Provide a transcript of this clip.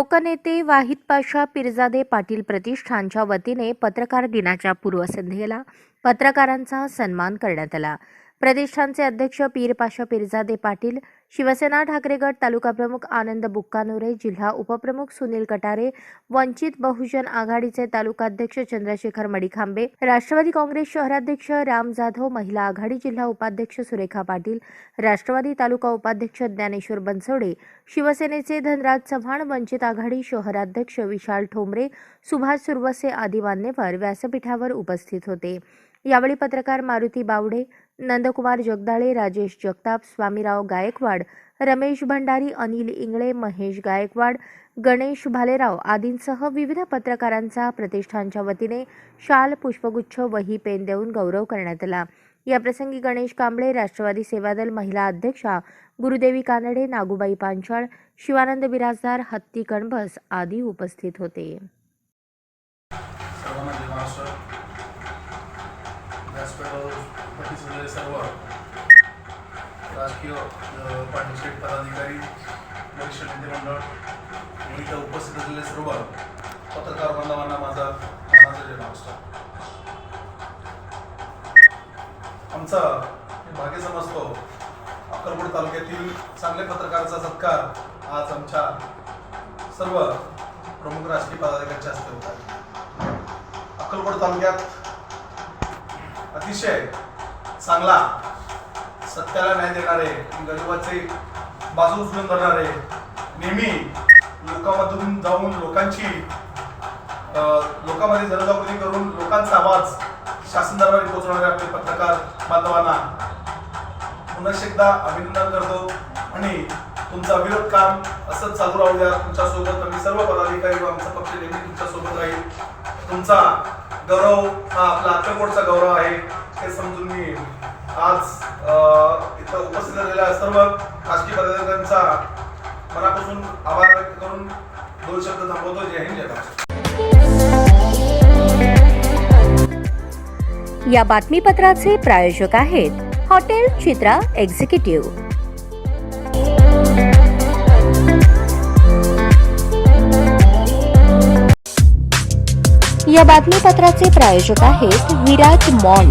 लोकनेते वाहिद पाशा पिरजादे पाटील प्रतिष्ठानच्या वतीने पत्रकार दिनाच्या पूर्वसंध्येला पत्रकारांचा सन्मान करण्यात आला. प्रतिष्ठानचे अध्यक्ष पीरपाशा पिरजादे पाटील शिवसेना ठाकरेगड तालुका प्रमुख आनंद बुक्कानोरे जिल्हा उपप्रमुख सुनील कटारे वंचित बहुजन आघाडीचे तालुकाध्यक्ष चंद्रशेखर मडिखांबे राष्ट्रवादी काँग्रेस शहराध्यक्ष राम जाधव महिला आघाडी जिल्हा उपाध्यक्ष सुरेखा पाटील राष्ट्रवादी तालुका उपाध्यक्ष ज्ञानेश्वर बनसोडे शिवसेनेचे धनराज चव्हाण वंचित आघाडी शहराध्यक्ष विशाल ठोंबरे सुभाष सुरवसे आदी मान्यवर व्यासपीठावर उपस्थित होते. यावेळी पत्रकार मारुती बावडे नंदकुमार जगदाळे राजेश जगताप स्वामीराव गायकवाड रमेश भंडारी अनिल इंगळे महेश गायकवाड गणेश भालेराव आदींसह विविध पत्रकारांचा प्रतिष्ठानच्या वतीने शाल पुष्पगुच्छ वही पेन देऊन गौरव करण्यात आला. याप्रसंगी गणेश कांबळे राष्ट्रवादी सेवादल महिला अध्यक्षा गुरुदेवी कानडे नागूबाई पांचाळ शिवानंद बिराजदार हत्ती कणबस आदी उपस्थित होते सर्वांना जय महाराष्ट्र व्यासपीठावर उपस्थित झालेले सर्व. राजकीय अ, पदाधिकारी वरिष्ठ नेते मंडळ इथं उपस्थित असलेले सर्व पत्रकार बांधवांना माझा मनाचा जय नमस्कार. आमचा भाग्य समजतो अक्कलकोट तालुक्यातील चांगले पत्रकाराचा सत्कार आज आमच्या सर्व प्रमुख राजकीय पदाधिकाऱ्यांच्या हस्ते होत आहे. अक्कलकोट तालुक्यात अतिशय चांगला. सत्याला न्याय देणारे गरिबाचे बाजू उचलून धरणारे नेहमी लोकांमधून जाऊन लोकांची लोकांमध्ये जनजागृती करून लोकांचा आवाज शासन दरबारी पोहोचवणारे आपले पत्रकार बांधवांना पुन्हा एकदा अभिनंदन करतो. आणि तुमचं अविरोध काम असंच चालू राहू द्या. तुमच्यासोबत आम्ही सर्व पदाधिकारी व आमचा पक्ष नेहमी तुमच्यासोबत राहील. तुमचा गौरव हा आपला अक्कलकोटचा गौरव आहे. हे समजून मी आज इथं उपस्थित झालेल्या सर्व खासगी पदाधिकाऱ्यांचा मनापासून आभार व्यक्त करून दोन शब्द थांबवतो जय हिंद जय महाराष्ट्र या बातमीपत्राचे प्रायोजक आहेत हॉटेल चित्रा एक्झिक्युटिव्ह. या बातमीपत्राचे प्रायोजक आहेत विराज मॉल.